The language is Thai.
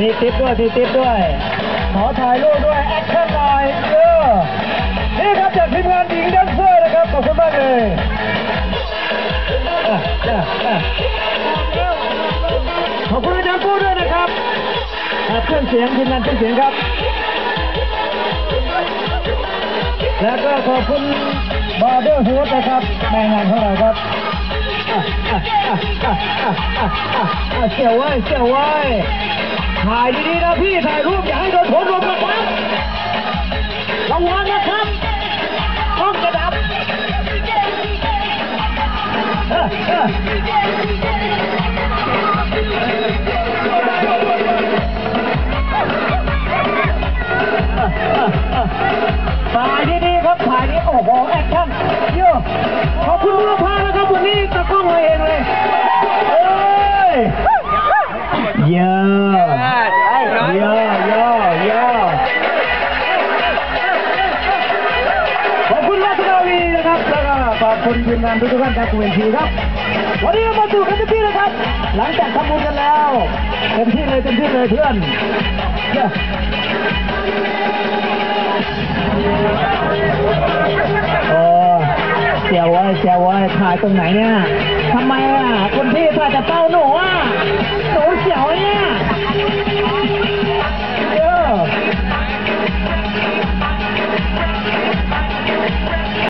มีติ๊บด้วยมีติ๊บด้วย ขอถ่ายรูปด้วย แอคชั่นหน่อยเออนี่ครับจากทีมงานหญิงแดนเซอร์นะครับ ขอบคุณมากเลยขอบคุณอาจารย์ปู้ด้วยนะครับเครื่องเสียงทีมงานเครื่องเสียงครับ แล้วก็ขอบคุณบาร์เดอร์ฮูดนะครับในงานของเราครับเสียวไว้เสียวไว้ ถ่ายดีๆนะพี่ถ่ายรูปอย่าให้โดนผลลมนะครับระวังนะครับกล้องจะดับเอะเอะถ่ายดีๆครับถ่ายนี้โอ้โหแอคชั่นโยขอบคุณมาน คุณราชนาวีนะครับแล้วก็ขอบคุณทีมงานทุกท่านจากคุณเทีครับวันนี้เรามาสู่กันที่นะครับ หลังจากทำบุญกันแล้วเต็มที่เลยเต็มที่เลยเพื่อนเย้โอ้เสียวไว้เสียวไว้ถ่ายตรงไหนเนี่ยทำไมอะคนพี่ถ่ายแต่เป้าหนูอะ